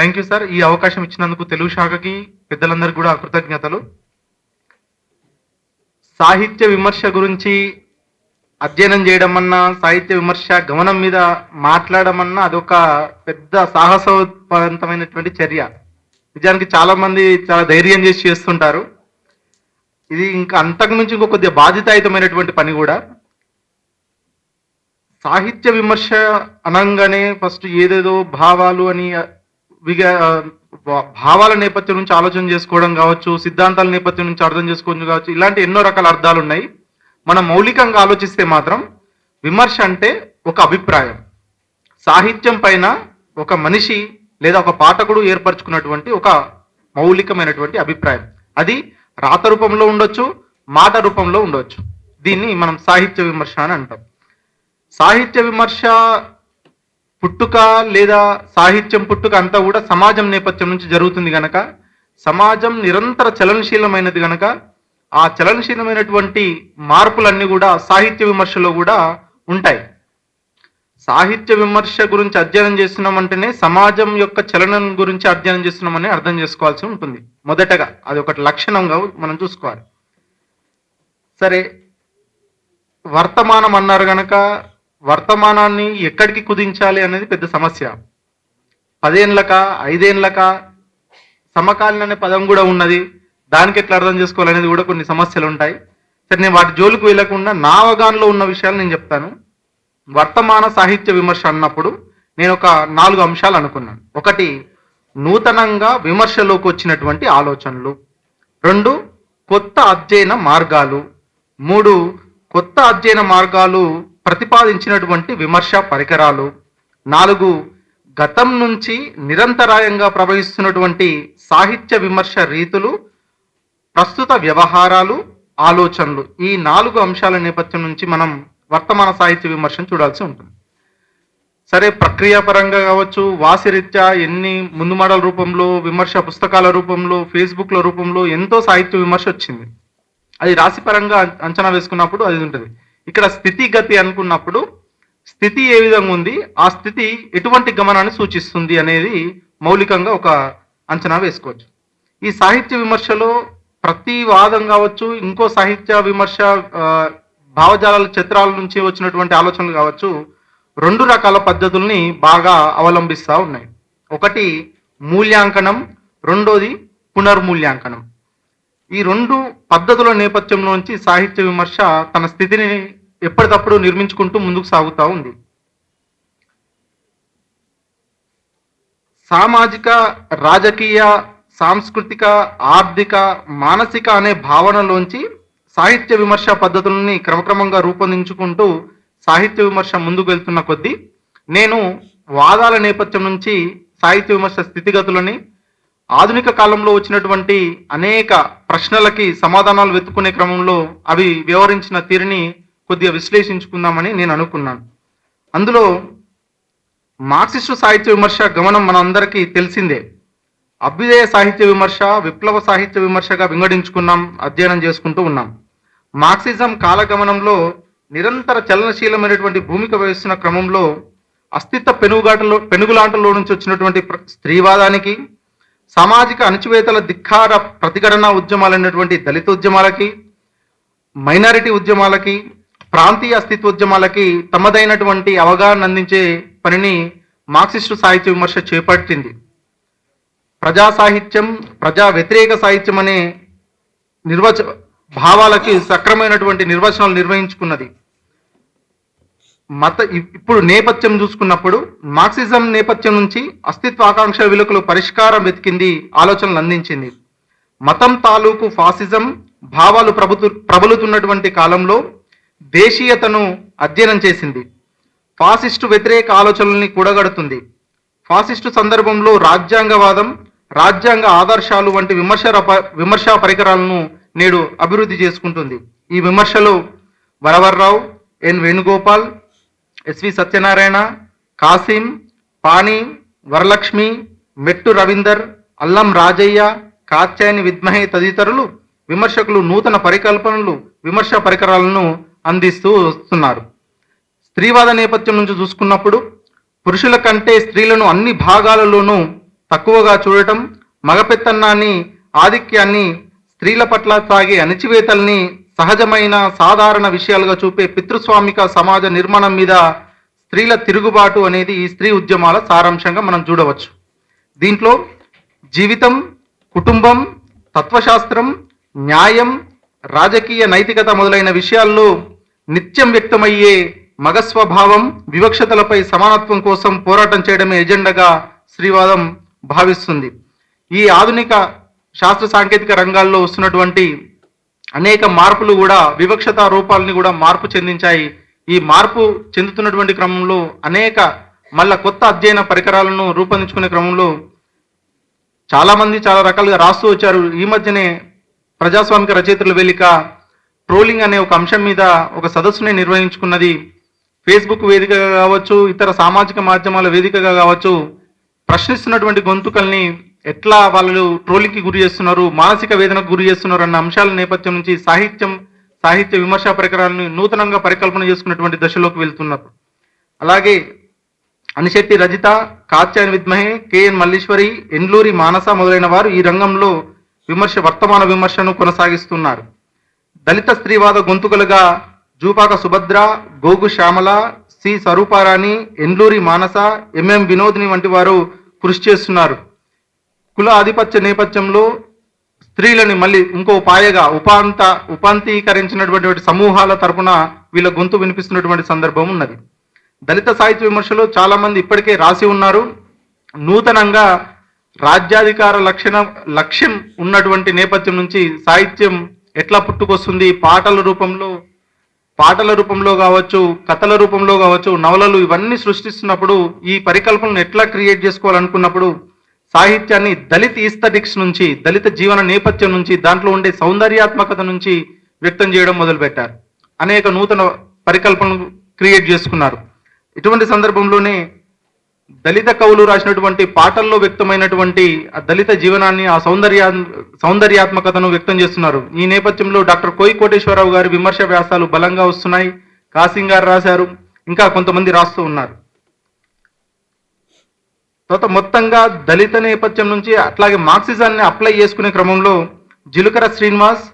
Thank you sir ఈ అవకాశం ఇచ్చినందుకు తెలుగు శాఖకి పెద్దలందరికీ కూడా కృతజ్ఞతలు. సాహిత్య విమర్శ గురించి అధ్యయనం చేయడం అన్నా సాహిత్య విమర్శ గమనం మీద మాట్లాడమన్నా అదొక పెద్ద సాహసవంతమైనటువంటి చర్య. నిజానికి చాలా మంది చాలా ధైర్యం చేసి చేస్తుంటారు. ఇది ఇంకా అంతకుమించి ఇంకో కొద్దిగా బాధ్యతాయుతమైనటువంటి పని కూడా. సాహిత్య విమర్శ అనంగానే ఫస్ట్ ఏదేదో భావాలు అని భావాల నేపథ్యం నుంచి ఆలోచన చేసుకోవడం కావచ్చు సిద్ధాంతాల నేపథ్యం నుంచి అర్థం చేసుకోవడం కావచ్చు ఇలాంటి ఎన్నో రకాల అర్థాలు ఉన్నాయి మనం మౌలికంగా ఆలోచిస్తే మాత్రం విమర్శ అంటే ఒక అభిప్రాయం. సాహిత్యం పైన ఒక మనిషి లేదా ఒక పాఠకుడు ఏర్పరచుకున్నటువంటి ఒక మౌలికమైనటువంటి అభిప్రాయం. అది రాత రూపంలో ఉండొచ్చు మాట రూపంలో ఉండొచ్చు. దీన్ని మనం సాహిత్య విమర్శ అని అంటాం. సాహిత్య విమర్శ పుట్టుక లేదా సాహిత్యం పుట్టుక అంతా కూడా సమాజం నేపథ్యం నుంచి జరుగుతుంది గనక సమాజం నిరంతర చలనశీలమైనది గనక ఆ చలనశీలమైనటువంటి మార్పులన్నీ కూడా సాహిత్య విమర్శలో కూడా ఉంటాయి. సాహిత్య విమర్శ గురించి అధ్యయనం చేస్తున్నామంటేనే సమాజం యొక్క చలనం గురించి అధ్యయనం చేస్తున్నామని అర్థం చేసుకోవాల్సి ఉంటుంది. మొదటగా అది ఒకటి లక్షణంగా మనం చూసుకోవాలి. సరే వర్తమానం అన్నారు గనక వర్తమానాన్ని ఎక్కడికి కుదించాలి అనేది పెద్ద సమస్య. పదేండ్లక ఐదేండ్లక సమకాలీన అనే పదం కూడా ఉన్నది. దానికి ఎట్లా అర్థం చేసుకోవాలనేది కూడా కొన్ని సమస్యలు ఉంటాయి. సరే నేను వాటి జోలికి వెళ్ళకుండా నా అవగాహనలో ఉన్న విషయాలు నేను చెప్తాను. వర్తమాన సాహిత్య విమర్శ అన్నప్పుడు నేను ఒక నాలుగు అంశాలు అనుకున్నాను. ఒకటి నూతనంగా విమర్శలోకి వచ్చినటువంటి ఆలోచనలు. రెండు కొత్త అధ్యయన మార్గాలు. మూడు కొత్త అధ్యయన మార్గాలు ప్రతిపాదించినటువంటి విమర్శ పరికరాలు నాలుగు గతం నుంచి నిరంతరాయంగా ప్రవహిస్తున్నటువంటి సాహిత్య విమర్శ రీతులు ప్రస్తుత వ్యవహారాలు ఆలోచనలు. ఈ నాలుగు అంశాల నేపథ్యం నుంచి మనం వర్తమాన సాహిత్య విమర్శను చూడాల్సి ఉంటుంది. సరే ప్రక్రియ పరంగా కావచ్చు వాసిరీత్యా ఎన్ని ముందు మోడల్ రూపంలో విమర్శ పుస్తకాల రూపంలో ఫేస్బుక్ల రూపంలో ఎంతో సాహిత్య విమర్శ వచ్చింది. అది రాశి పరంగా అంచనా వేసుకున్నప్పుడు అది ఉంటుంది. ఇక్కడ స్థితిగతి అనుకున్నప్పుడు స్థితి ఏ విధంగా ఉంది ఆ స్థితి ఎటువంటి గమనాన్ని సూచిస్తుంది అనేది మౌలికంగా ఒక అంచనా వేసుకోవచ్చు. ఈ సాహిత్య విమర్శలో ప్రతి వాదం కావచ్చు ఇంకో సాహిత్య విమర్శ భావజాలాల చిత్రాల నుంచి వచ్చినటువంటి ఆలోచనలు కావచ్చు రెండు రకాల పద్ధతుల్ని బాగా అవలంబిస్తూ ఉన్నాయి. ఒకటి మూల్యాంకనం రెండోది పునర్మూల్యాంకనం. ఈ రెండు పద్ధతుల నేపథ్యంలోంచి సాహిత్య విమర్శ తన స్థితిని ఎప్పటికప్పుడు నిర్మించుకుంటూ ముందుకు సాగుతూ ఉంది. సామాజిక రాజకీయ సాంస్కృతిక ఆర్థిక మానసిక అనే భావనలోంచి సాహిత్య విమర్శ పద్ధతులని క్రమక్రమంగా రూపొందించుకుంటూ సాహిత్య విమర్శ ముందుకు వెళ్తున్న కొద్దీ నేను వాదాల నేపథ్యం నుంచి సాహిత్య విమర్శ స్థితిగతులని ఆధునిక కాలంలో వచ్చినటువంటి అనేక ప్రశ్నలకి సమాధానాలు వెతుక్కునే క్రమంలో అవి వివరించిన తీరుని కొద్దిగా విశ్లేషించుకుందామని నేను అనుకున్నాను. అందులో మార్క్సిస్టు సాహిత్య విమర్శ గమనం మనందరికీ తెలిసిందే. అభ్యుదయ సాహిత్య విమర్శ విప్లవ సాహిత్య విమర్శగా వింగడించుకున్నాం అధ్యయనం చేసుకుంటూ ఉన్నాం. మార్క్సిజం కాలగమనంలో నిరంతర చలనశీలమైనటువంటి భూమిక వహిస్తున్న క్రమంలో అస్తిత్వ పెనుగులాటలో పెనుగులాటలో నుంచి వచ్చినటువంటి స్త్రీవాదానికి సామాజిక అణచివేతల ధిక్కార ప్రతిఘటన ఉద్యమాలైనటువంటి దళిత ఉద్యమాలకి మైనారిటీ ఉద్యమాలకి ప్రాంతీయ అస్తిత్వోద్యమాలకి తమదైనటువంటి అవగాహన అందించే పనిని మార్క్సిస్టు సాహిత్య విమర్శ చేపట్టింది. ప్రజా సాహిత్యం ప్రజా వ్యతిరేక సాహిత్యం అనే నిర్వచ భావాలకి సక్రమైనటువంటి నిర్వచనాలు నిర్వహించుకున్నది. మత ఇప్పుడు నేపథ్యం చూసుకున్నప్పుడు మార్క్సిజం నేపథ్యం నుంచి అస్తిత్వ ఆకాంక్ష విలుకలు పరిష్కారం వెతికింది ఆలోచనలు అందించింది. మతం తాలూకు ఫాసిజం భావాలు ప్రభుతు ప్రబలుతున్నటువంటి కాలంలో దేశీయతను అధ్యయనం చేసింది. ఫాసిస్టు వ్యతిరేక ఆలోచనల్ని కూడగడుతుంది. ఫాసిస్టు సందర్భంలో రాజ్యాంగవాదం రాజ్యాంగ ఆదర్శాలు వంటి విమర్శ విమర్శా పరికరాలను నేడు అభివృద్ధి చేసుకుంటుంది. ఈ విమర్శలో వరవర్రావు ఎన్ వేణుగోపాల్ ఎస్వి సత్యనారాయణ కాసిం పాణి వరలక్ష్మి మెట్టు రవీందర్ అల్లం రాజయ్య కాత్యాయని విద్మహే తదితరులు విమర్శకులు నూతన పరికల్పనలు విమర్శ పరికరాలను అందిస్తూ వస్తున్నారు. స్త్రీవాద నేపథ్యం నుంచి చూసుకున్నప్పుడు పురుషుల కంటే స్త్రీలను అన్ని భాగాలలోనూ తక్కువగా చూడటం మగపెత్తన్నాన్ని ఆధిక్యాన్ని స్త్రీల పట్ల సాగే అణచివేతల్ని సహజమైన సాధారణ విషయాలుగా చూపే పితృస్వామిక సమాజ నిర్మాణం మీద స్త్రీల తిరుగుబాటు అనేది ఈ స్త్రీ ఉద్యమాల సారాంశంగా మనం చూడవచ్చు. దీంట్లో జీవితం కుటుంబం తత్వశాస్త్రం న్యాయం రాజకీయ నైతికత మొదలైన విషయాల్లో నిత్యం వ్యక్తమయ్యే మగస్వభావం వివక్షతలపై సమానత్వం కోసం పోరాటం చేయడమే ఎజెండాగా స్త్రీవాదం భావిస్తుంది. ఈ ఆధునిక శాస్త్ర సాంకేతిక రంగాల్లో వస్తున్నటువంటి అనేక మార్పులు కూడా వివక్షత రూపాలని కూడా మార్పు చెందించాయి. ఈ మార్పు చెందుతున్నటువంటి క్రమంలో అనేక మళ్ళా కొత్త అధ్యయన పరికరాలను రూపొందించుకునే క్రమంలో చాలామంది చాలా రకాలుగా రాస్తూ వచ్చారు. ఈ మధ్యనే ప్రజాస్వామిక రచయితల వేలిక ట్రోలింగ్ అనే ఒక అంశం మీద ఒక సదస్సుని నిర్వహించుకున్నది. ఫేస్బుక్ వేదికగా కావచ్చు ఇతర సామాజిక మాధ్యమాల వేదికగా కావచ్చు ప్రశ్నిస్తున్నటువంటి గొంతుకల్ని ఎట్లా వాళ్ళు ట్రోలింగ్కి గురి చేస్తున్నారు మానసిక వేదనకు గురి చేస్తున్నారు అన్న అంశాల నేపథ్యం నుంచి సాహిత్యం సాహిత్య విమర్శ పరికరాలను నూతనంగా పరికల్పన చేసుకున్నటువంటి దశలోకి వెళ్తున్నారు. అలాగే అనిశెట్టి రజిత కాత్యాయని విద్మహే కెఎన్ మల్లీశ్వరి ఎండ్లూరి మానస మొదలైన వారు ఈ రంగంలో విమర్శ వర్తమాన విమర్శను కొనసాగిస్తున్నారు. దళిత స్త్రీవాద గొంతుకలుగా జూపాక సుభద్ర గోగు శ్యామల సి స్వరూపారాణి ఎండ్లూరి మానస ఎంఎం వినోదిని వంటి వారు కృషి చేస్తున్నారు. కుల ఆధిపత్య నేపథ్యంలో స్త్రీలని మళ్ళీ ఇంకో పాయగా ఉపాంత ఉపాంతీకరించినటువంటి సమూహాల తరపున వీళ్ళ గొంతు వినిపిస్తున్నటువంటి సందర్భం ఉన్నది. దళిత సాహిత్య విమర్శలో చాలామంది ఇప్పటికే రాసి ఉన్నారు. నూతనంగా రాజ్యాధికార లక్షణం లక్ష్యం ఉన్నటువంటి నేపథ్యం నుంచి సాహిత్యం ఎట్లా పుట్టుకొస్తుంది? పాటల రూపంలో పాటల రూపంలో కావచ్చు కథల రూపంలో కావచ్చు నవలలు ఇవన్నీ సృష్టిస్తున్నప్పుడు ఈ పరికల్పనను ఎట్లా క్రియేట్ చేసుకోవాలనుకున్నప్పుడు సాహిత్యాన్ని దళిత ఈస్థటిక్స్ నుంచి దళిత జీవన నేపథ్యం నుంచి దాంట్లో ఉండే సౌందర్యాత్మకత నుంచి వ్యక్తం చేయడం మొదలుపెట్టారు. అనేక నూతన పరికల్పనలు క్రియేట్ చేసుకున్నారు. ఇటువంటి సందర్భంలోనే దళిత కవులు రాసినటువంటి పాటల్లో వ్యక్తమైనటువంటి ఆ దళిత జీవనాన్ని ఆ సౌందర్యా సౌందర్యాత్మకతను వ్యక్తం చేస్తున్నారు. ఈ నేపథ్యంలో డాక్టర్ కోయి కోటేశ్వరరావు గారి విమర్శ వ్యాసాలు బలంగా వస్తున్నాయి. కాసింగ్ గారు రాశారు. ఇంకా కొంతమంది రాస్తూ ఉన్నారు. తర్వాత మొత్తంగా దళిత నేపథ్యం నుంచి అట్లాగే మార్క్సిజాన్ని అప్లై చేసుకునే క్రమంలో జిలుకర శ్రీనివాస్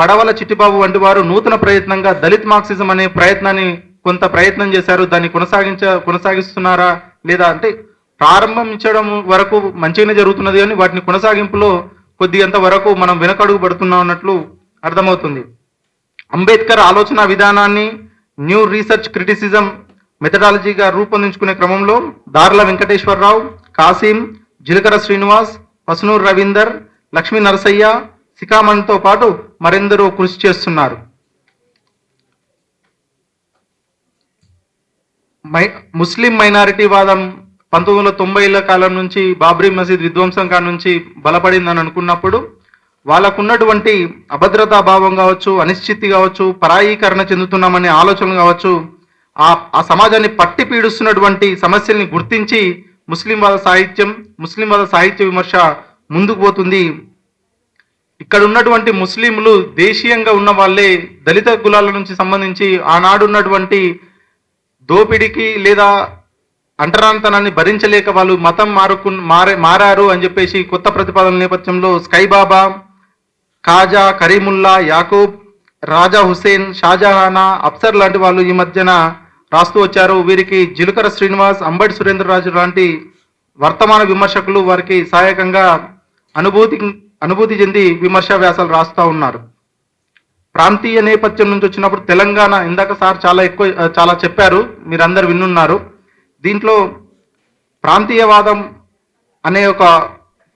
పడవల చిట్టిబాబు వంటి వారు నూతన ప్రయత్నంగా దళిత్ మార్క్సిజం అనే ప్రయత్నాన్ని కొంత ప్రయత్నం చేశారు. దాన్ని కొనసాగించ కొనసాగిస్తున్నారా? లేదా అంటే ప్రారంభించడం వరకు మంచిగానే జరుగుతున్నది కానీ వాటిని కొనసాగింపులో కొద్దిగంత వరకు మనం వెనకడుగు పడుతున్నాం అన్నట్లు అర్థమవుతుంది. అంబేద్కర్ ఆలోచన విధానాన్ని న్యూ రీసెర్చ్ క్రిటిసిజం మెథడాలజీగా రూపొందించుకునే క్రమంలో దార్ల వెంకటేశ్వరరావు కాసిం జిలకర శ్రీనివాస్ పసునూరు రవీందర్ లక్ష్మీ నరసయ్య సికామణితో పాటు మరెందరో కృషి చేస్తున్నారు. మై ముస్లిం మైనారిటీ వాదం పంతొమ్మిది వందల తొంభైల కాలం నుంచి బాబ్రీ మసీద్ విధ్వంసం కాడ నుంచి బలపడిందని అనుకున్నప్పుడు వాళ్ళకున్నటువంటి అభద్రతా భావం కావచ్చు అనిశ్చితి కావచ్చు పరాయీకరణ చెందుతున్నామనే ఆలోచన కావచ్చు ఆ ఆ సమాజాన్ని పట్టి పీడిస్తున్నటువంటి సమస్యల్ని గుర్తించి ముస్లిం వాద సాహిత్యం ముస్లిం వాద సాహిత్య విమర్శ ముందుకు పోతుంది. ఇక్కడ ఉన్నటువంటి ముస్లింలు దేశీయంగా ఉన్న వాళ్ళే దళిత కులాల నుంచి సంబంధించి ఆనాడున్నటువంటి దోపిడీకి లేదా అంటరాంతనాన్ని భరించలేక వాళ్ళు మతం మారుకు మారే మారారు అని చెప్పేసి కొత్త ప్రతిపాదన నేపథ్యంలో స్కైబాబా ఖాజా కరీముల్లా యాకూబ్ రాజా హుసేన్ షాజహానా అప్సర్ లాంటి వాళ్ళు ఈ మధ్యన రాస్తూ వచ్చారు. వీరికి జిలుకర శ్రీనివాస్ అంబటి సురేంద్రరాజు లాంటి వర్తమాన విమర్శకులు వారికి సహాయకంగా అనుభూతి అనుభూతి చెంది విమర్శ వ్యాసాలు రాస్తూ ఉన్నారు. ప్రాంతీయ నేపథ్యం నుంచి వచ్చినప్పుడు తెలంగాణ ఇందాక సార్ చాలా ఎక్కువ చాలా చెప్పారు. మీరందరు విన్నున్నారు. దీంట్లో ప్రాంతీయవాదం అనే ఒక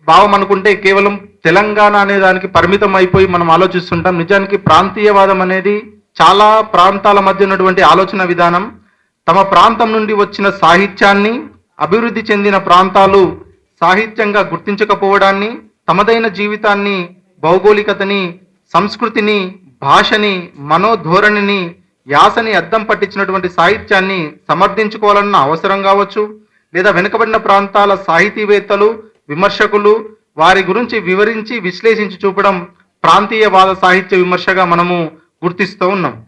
భావం అనుకుంటే కేవలం తెలంగాణ అనే దానికి పరిమితం అయిపోయి మనం ఆలోచిస్తుంటాం. నిజానికి ప్రాంతీయవాదం అనేది చాలా ప్రాంతాల మధ్య ఉన్నటువంటి ఆలోచన విధానం. తమ ప్రాంతం నుండి వచ్చిన సాహిత్యాన్ని అభివృద్ధి చెందిన ప్రాంతాలు సాహిత్యంగా గుర్తించకపోవడాన్ని తమదైన జీవితాన్ని భౌగోళికతని సంస్కృతిని భాషని మనోధోరణిని యాసని అద్దం పట్టించినటువంటి సాహిత్యాన్ని సమర్థించుకోవాలన్న అవసరం కావచ్చు లేదా వెనుకబడిన ప్రాంతాల సాహితీవేత్తలు విమర్శకులు వారి గురించి వివరించి విశ్లేషించి చూపడం ప్రాంతీయవాద సాహిత్య విమర్శగా మనము గుర్తిస్తూ ఉన్నాం.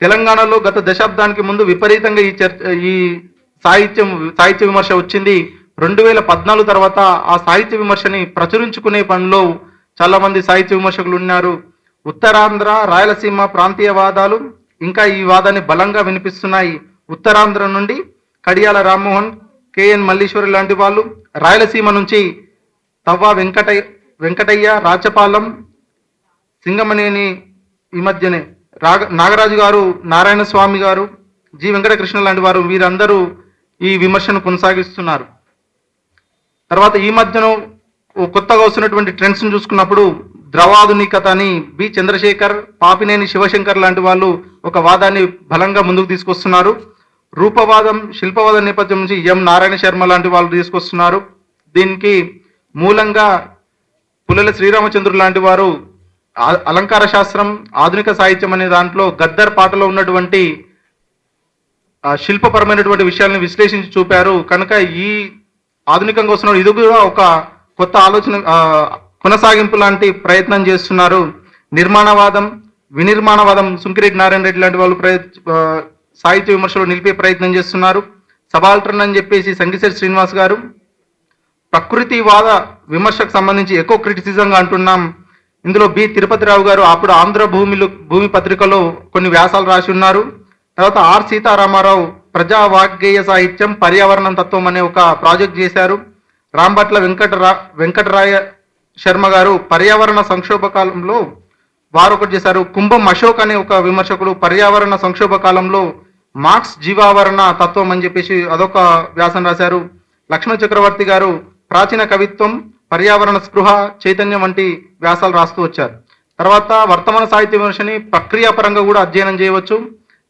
తెలంగాణలో గత దశాబ్దానికి ముందు విపరీతంగా ఈ చర్చ ఈ సాహిత్యం సాహిత్య విమర్శ వచ్చింది. రెండు వేల పద్నాలుగు తర్వాత ఆ సాహిత్య విమర్శని ప్రచురించుకునే పనిలో చాలామంది సాహిత్య విమర్శకులు ఉన్నారు. ఉత్తరాంధ్ర రాయలసీమ ప్రాంతీయ వాదాలు ఇంకా ఈ వాదాన్ని బలంగా వినిపిస్తున్నాయి. ఉత్తరాంధ్ర నుండి కడియాల రామ్మోహన్ కేఎన్ మల్లీశ్వరి లాంటి వాళ్ళు రాయలసీమ నుంచి తవ్వ వెంకటయ్య వెంకటయ్య రాచపాలెం సింగమనేని ఈ మధ్యనే రాగ నాగరాజు గారు నారాయణ స్వామి గారు జి వెంకటకృష్ణ లాంటి వారు వీరందరూ ఈ విమర్శను కొనసాగిస్తున్నారు. తర్వాత ఈ మధ్యన కొత్తగా వస్తున్నటువంటి ట్రెండ్స్ చూసుకున్నప్పుడు ద్రవాధునికత అని బి చంద్రశేఖర్ పాపినేని శివశంకర్ లాంటి వాళ్ళు ఒక వాదాన్ని బలంగా ముందుకు తీసుకొస్తున్నారు. రూపవాదం శిల్పవాదం నేపథ్యం నుంచి ఎం నారాయణ శర్మ లాంటి వాళ్ళు తీసుకొస్తున్నారు. దీనికి మూలంగా పుల్లల శ్రీరామచంద్రుడు లాంటి వారు అలంకార శాస్త్రం ఆధునిక సాహిత్యం అనే దాంట్లో గద్దర్ పాటలో ఉన్నటువంటి శిల్పపరమైనటువంటి విషయాలను విశ్లేషించి చూపారు. కనుక ఈ ఆధునికంగా వస్తున్న ఇది కూడా ఒక కొత్త ఆలోచన కొనసాగింపు లాంటి ప్రయత్నం చేస్తున్నారు. నిర్మాణవాదం వినిర్మాణవాదం సుంకిరెడ్డి నారాయణ రెడ్డి లాంటి వాళ్ళు సాహిత్య విమర్శలు నిలిపే ప్రయత్నం చేస్తున్నారు. సబాల్టర్న్ అని చెప్పేసి సంగిశెట్టి శ్రీనివాస్ గారు ప్రకృతివాద విమర్శకు సంబంధించి ఎక్కువ క్రిటిసిజంగా అంటున్నాం. ఇందులో బి. తిరుపతిరావు గారు అప్పుడు ఆంధ్ర భూమిలు భూమి పత్రికలో కొన్ని వ్యాసాలు రాసి ఉన్నారు. తర్వాత ఆర్. సీతారామారావు ప్రజా వాగ్గేయ సాహిత్యం పర్యావరణం తత్వం అనే ఒక ప్రాజెక్ట్ చేశారు. రాంబట్ల వెంకటరా వెంకటరాయ శర్మ గారు పర్యావరణ సంక్షోభ కాలంలో వారు ఒకటి చేశారు. కుంభం అశోక్ అనే ఒక విమర్శకుడు పర్యావరణ సంక్షోభ కాలంలో మార్క్స్ జీవావరణ తత్వం అని చెప్పేసి అదొక వ్యాసం రాశారు. లక్ష్మణ చక్రవర్తి గారు ప్రాచీన కవిత్వం పర్యావరణ స్పృహ చైతన్యం వంటి వ్యాసాలు రాస్తూ వచ్చారు. తర్వాత వర్తమాన సాహిత్య విమర్శని ప్రక్రియాపరంగా కూడా అధ్యయనం చేయవచ్చు.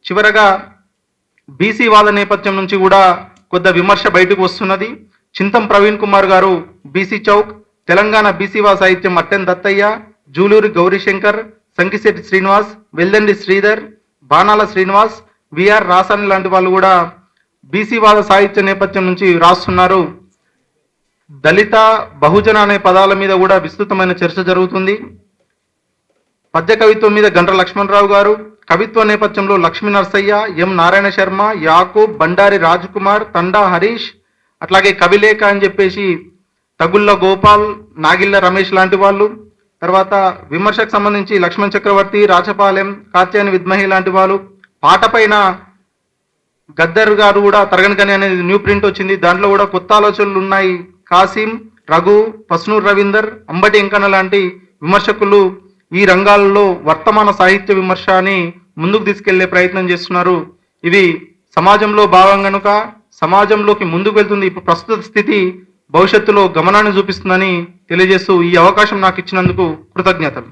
చివరగా బీసీ వాద నేపథ్యం నుంచి కూడా కొద్ది విమర్శ బయటకు వస్తున్నది. చింతం ప్రవీణ్ కుమార్ గారు బీసీ చౌక్ తెలంగాణ బీసీవా సాహిత్యం అట్టెన్ దత్తయ్య జూలూరి గౌరీశంకర్ సంకిశెట్టి శ్రీనివాస్ వెల్దండి శ్రీధర్ బాణాల శ్రీనివాస్ విఆర్ రాసాని లాంటి వాళ్ళు కూడా బీసీవాద సాహిత్య నేపథ్యం నుంచి రాస్తున్నారు. దళిత బహుజన అనే పదాల మీద కూడా విస్తృతమైన చర్చ జరుగుతుంది. పద్య కవిత్వం మీద గండ్ర లక్ష్మణరావు గారు కవిత్వ నేపథ్యంలో లక్ష్మీ నరసయ్య ఎం నారాయణ శర్మ యాకూబ్ బండారి రాజ్కుమార్ తండా హరీష్ అట్లాగే కవిలేఖ అని చెప్పేసి తగుళ్ళ గోపాల్ నాగిళ్ళ రమేష్ లాంటి వాళ్ళు తర్వాత విమర్శకు సంబంధించి లక్ష్మణ్ చక్రవర్తి రాచపాలెం కాత్యాయని విద్మహి లాంటి వాళ్ళు పాట పైన గద్దర్ గారు కూడా తరగనికని అనేది న్యూ ప్రింట్ వచ్చింది. దాంట్లో కూడా కొత్త ఆలోచనలు ఉన్నాయి. కాసిం రఘు పస్నూర్ రవీందర్ అంబటి వెంకన్న లాంటి విమర్శకులు ఈ రంగాల్లో వర్తమాన సాహిత్య విమర్శని ముందుకు తీసుకెళ్ళే ప్రయత్నం చేస్తున్నారు. ఇది సమాజంలో భాగం కనుక సమాజంలోకి ముందుకు వెళ్తుంది. ఇప్పుడు ప్రస్తుత స్థితి భవిష్యత్తులో గమనాన్ని చూపిస్తుందని తెలియజేస్తూ ఈ అవకాశం నాకు ఇచ్చినందుకు కృతజ్ఞతలు.